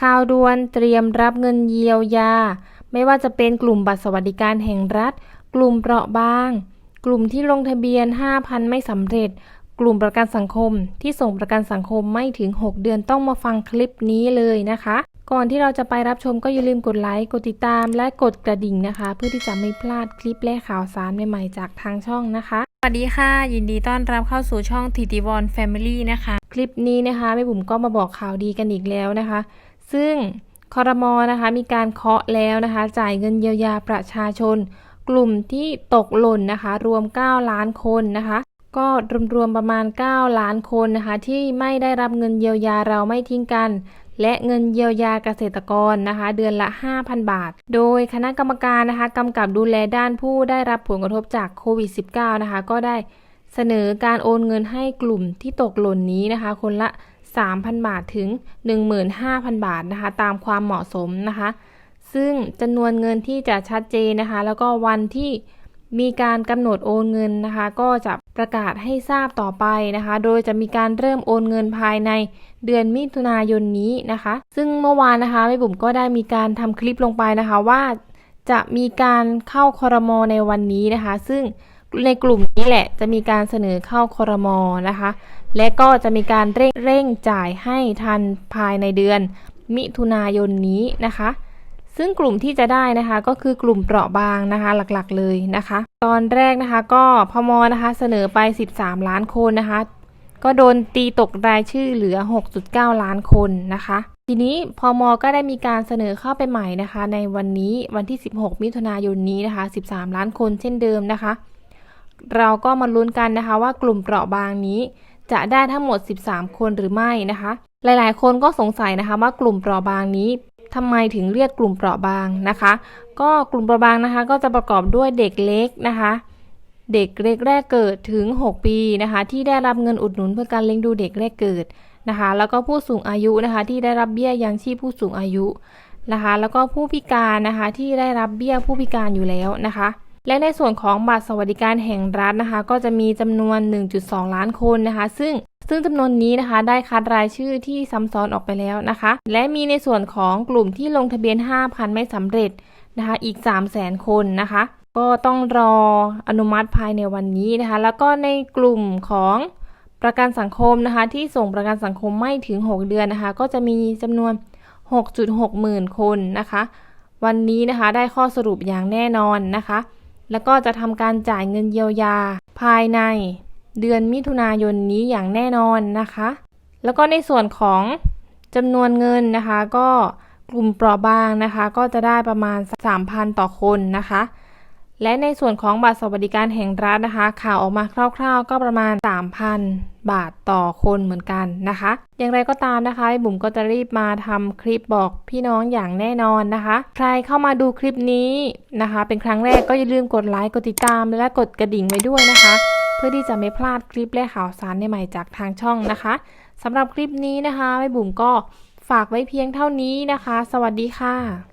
ข่าวด่วนเตรียมรับเงินเยียวยา ไม่ว่าจะเป็นกลุ่มบัตรสวัสดิการแห่งรัฐ กลุ่มเปราะบาง กลุ่มที่ลงทะเบียน 5,000 ไม่สำเร็จ กลุ่มประกันสังคมที่ส่งประกันสังคมไม่ถึง 6 เดือนต้องมาฟังคลิปนี้เลยนะคะ ก่อนที่เราจะไปรับชมก็อย่าลืมกดไลค์ กดติดตาม และกดกระดิ่งนะคะ เพื่อที่จะไม่พลาดคลิปและข่าวสารใหม่ๆจากทางช่องนะคะสวัสดีค่ะ ยินดีต้อนรับเข้าสู่ช่องทิติวอนแฟมิลี่นะคะ คลิปนี้นะคะแม่บุ๋มก็มาบอกข่าวดีกันอีกแล้วนะคะ ซึ่งคอรมอนะคะมีการเคาะแล้วนะคะ จ่ายเงินเยียวยาประชาชน กลุ่มที่ตกหล่นนะคะ รวม 9 ล้านคนนะคะ ก็รวมๆประมาณ 9 ล้านคนนะคะ ที่ไม่ได้รับเงินเยียวยาเราไม่ทิ้งกัน และเงินเยียวยาเกษตรกรนะคะ เดือนละ 5,000 บาท โดยคณะกรรมการนะคะกำกับดูแลด้านผู้ได้รับผลกระทบจากโควิด -19 นะคะ ก็ได้เสนอการโอนเงินให้กลุ่มที่ตกหล่นนี้นะคะ คนละ 3,000 บาทถึง 15,000 บาทนะคะ ตามความเหมาะสมนะคะ ซึ่งจำนวนเงินที่จะชัดเจนนะคะ แล้วก็วันที่มีการกำหนดโอนเงินนะคะ ก็จะประกาศให้ทราบต่อไปนะคะ โดยจะมีการเริ่มโอนเงินภายในเดือนมิถุนายนนี้นะคะ ซึ่งเมื่อวานนะคะแม่บุ๋มก็ได้มีการทำคลิปลงไปนะคะว่าจะมีการเข้าคอรมอในวันนี้นะคะ ซึ่งในกลุ่มนี้แหละจะมีการเสนอเข้าคอรมอนะคะ และก็จะมีการเร่งเร่งจ่ายให้ทันภายในเดือน มิถุนายนนี้นะคะ ซึ่งกลุ่มที่จะได้นะคะก็คือกลุ่มเปราะบางนะคะหลักๆเลยนะคะ ตอนแรกนะคะก็พมนะคะเสนอไป 13 ล้านคนนะคะ ก็โดนตีตกรายชื่อเหลือ 6.9 ล้านคนนะคะ ทีนี้พมก็ได้มีการเสนอเข้าไปใหม่นะคะ ในวันนี้วันที่ 16 มิถุนายนนี้นะคะ 13 ล้านคนเช่นเดิมนะคะ เราก็มาลุ้นกันนะคะว่ากลุ่มเปราะบางนี้ จะได้ทั้งหมด 13 คนหรือไม่นะคะ หลายๆ คนก็สงสัยนะคะว่ากลุ่มเปราะบางนี้ทำไมถึงเรียกกลุ่มเปราะบางนะคะ ก็กลุ่มเปราะบางนะคะ ก็จะประกอบด้วยเด็กเล็กนะคะ เด็กเล็กแรกเกิดถึง 6 ปีนะคะ ที่ได้รับเงินอุดหนุนเพื่อการเลี้ยงดูเด็กแรกเกิดนะคะ แล้วก็ผู้สูงอายุนะคะ ที่ได้รับเบี้ยยังชีพผู้สูงอายุนะคะ แล้วก็ผู้พิการนะคะที่ได้รับเบี้ยผู้พิการอยู่แล้วนะคะ และในส่วนของบัตรสวัสดิการแห่งรัฐนะคะ ก็จะมีจำนวน 1.2 ล้านคนนะคะ ซึ่งซึ่งจำนวนนี้นะคะได้คัดรายชื่อที่ซ้ำซ้อนออกไปแล้วนะคะ และมีในส่วนของกลุ่มที่ลงทะเบียน 5,000 ไม่สำเร็จนะคะอีก 300,000 คนนะคะ ก็ต้องรออนุมัติภายในวันนี้นะคะ แล้วก็ในกลุ่มของประกันสังคมนะคะที่ส่งประกันสังคมไม่ถึง 6 เดือนนะคะ ก็จะมีจำนวน 6.6 หมื่นคนนะคะ วันนี้นะคะได้ข้อสรุปอย่างแน่นอนนะคะ แล้วก็จะทำการจ่ายเงินเยียวยา ภายใน เดือนมิถุนายนนี้อย่างแน่นอนนะคะ แล้วก็ในส่วนของจำนวนเงินนะคะ ก็กลุ่มเปราะบางนะคะ ก็จะได้ประมาณ 3,000 ต่อคนนะคะ และในส่วนของบัตรสวัสดิการแห่งรัฐนะคะ ข่าวออกมาคร่าว ๆ ก็ประมาณ 3,000 บาทต่อคนเหมือนกันนะคะ อย่างไรก็ตามนะคะบุ๋มก็จะรีบมาทำคลิปบอกพี่น้องอย่างแน่นอนนะคะ ใครเข้ามาดูคลิปนี้นะคะ เป็นครั้งแรกก็อย่าลืมกดไลค์กดติดตามและกดกระดิ่งไว้ด้วยนะคะ เพื่อที่จะไม่พลาดคลิปและข่าวสารใหม่ๆจากทางช่องนะคะสำหรับคลิปนี้นะคะไอ้บุ๋มก็ฝากไว้เพียงเท่านี้นะคะ สวัสดีค่ะ